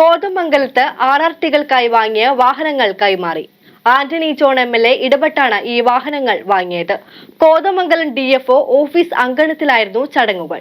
കോതമംഗലത്ത് ടികൾക്കായി വാങ്ങിയ വാഹനങ്ങൾ കൈമാറി Antony John M L A ഇടപെട്ടാണ് ഈ വാഹനങ്ങൾ വാങ്ങിയത്. കോതമംഗലം ഡി എഫ് ഓഫീസ് അങ്കണത്തിലായിരുന്നു ചടങ്ങുകൾ.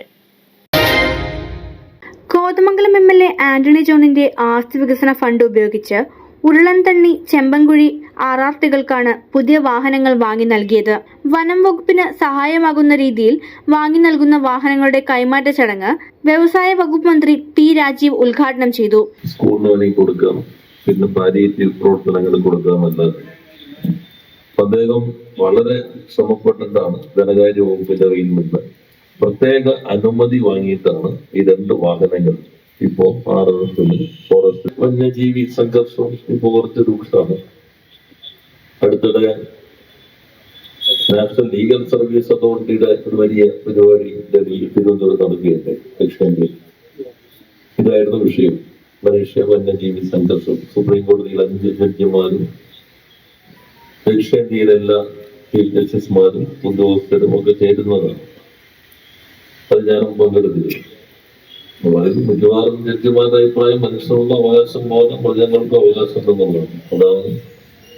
Kothamangalam M L A Antony ജോണിന്റെ ആസ്തി വികസന ഫണ്ട് ഉപയോഗിച്ച് ഉരുളൻതണ്ണി ചെമ്പൻകുഴി ആറാർത്തികൾക്കാണ് പുതിയ വാഹനങ്ങൾ വാങ്ങി നൽകിയത്. വനം വകുപ്പിന് സഹായമാകുന്ന രീതിയിൽ വാങ്ങി നൽകുന്ന വാഹനങ്ങളുടെ കൈമാറ്റ ചടങ്ങ് വ്യവസായ വകുപ്പ് മന്ത്രി പി രാജീവ് ഉദ്ഘാടനം ചെയ്തു. സ്കൂളിന് കൊടുക്കാം പിന്നെ പാലിയേറ്റീവ് പ്രവർത്തനങ്ങൾ കൊടുക്കാമെന്ന് അദ്ദേഹം വളരെ ശ്രമപ്പെട്ടിട്ടാണ് ധനകാര്യ വകുപ്പിന്റെ കയ്യിൽ നിന്ന് പ്രത്യേക അനുമതി വാങ്ങിയിട്ടാണ് ഈ രണ്ട് വാഹനങ്ങൾ ഇപ്പോ ആർ എസ് ഫോറസ്റ്റ് വന്യജീവി സംഘർഷം ഇപ്പോൾ കുറച്ച് രൂക്ഷമാണ്. അടുത്തിടെ നാഷണൽ ലീഗൽ സർവീസ് അതോറിറ്റിയുടെ ഒരു വലിയ പരിപാടി ഡൽഹിയിൽ തിരുവനന്തപുരത്ത് നടക്കുകയുണ്ട് ദക്ഷിണേന്ത്യയിൽ ഇതായിരുന്നു വിഷയം. മനുഷ്യ വന്യജീവി സംഘർഷം. സുപ്രീം കോടതിയിൽ അഞ്ച് ജഡ്ജിമാരും ദക്ഷിണേന്ത്യയിലെല്ലാ ചീഫ് ജസ്റ്റിസുമാരും ഉദ്യോഗസ്ഥരും ഒക്കെ ചേരുന്നതാണ്. അത് ഞാനും പങ്കെടുത്തിരുന്നു. വളരെ മിക്കവാറും ജഡ്ജിമാരുടെ അഭിപ്രായം മനുഷ്യനുള്ള അവകാശം പോലെ മൃഗങ്ങൾക്ക് അവകാശം എന്നുള്ളതാണ് അതാണ്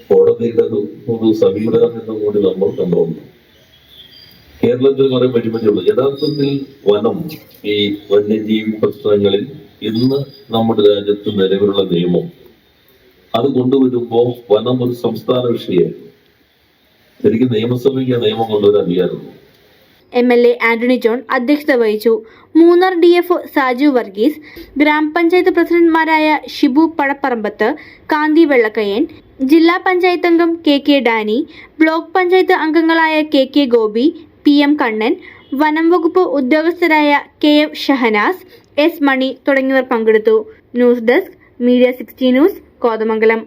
കോടതിയുടെ ഒരു സമീപനം എന്നും കൂടി നമ്മൾ കണ്ടുകൊണ്ട് കേരളത്തിൽ കുറെ പരിമിതിയുള്ളൂ. യഥാർത്ഥത്തിൽ വനം ഈ വന്യജീവി പ്രശ്നങ്ങളിൽ ഇന്ന് നമ്മുടെ രാജ്യത്ത് നിലവിലുള്ള നിയമം. അത് കൊണ്ടുവരുമ്പോൾ വനം ഒരു സംസ്ഥാന വിഷയമായിരുന്നു. ശരിക്കും നിയമസഭയ്ക്ക് നിയമം കൊണ്ടുവരാൻ അധികാരമുള്ളൂ M L A Antony John അധ്യക്ഷത വഹിച്ചു. മൂന്നാർ ഡി എഫ് സാജു വർഗീസ് ഗ്രാമപഞ്ചായത്ത് പ്രസിഡന്റ്മാരായ ഷിബു പഴപ്പറമ്പത്ത് കാന്തി വെള്ളക്കയ്യൻ ജില്ലാ പഞ്ചായത്ത് അംഗം K K Dani block panchayat അംഗങ്ങളായ K K Gopi P M Kannan വനം വകുപ്പ് ഉദ്യോഗസ്ഥരായ K M Shahanas S Mani തുടങ്ങിയവർ പങ്കെടുത്തു. News desk media sixty news Kothamangalam.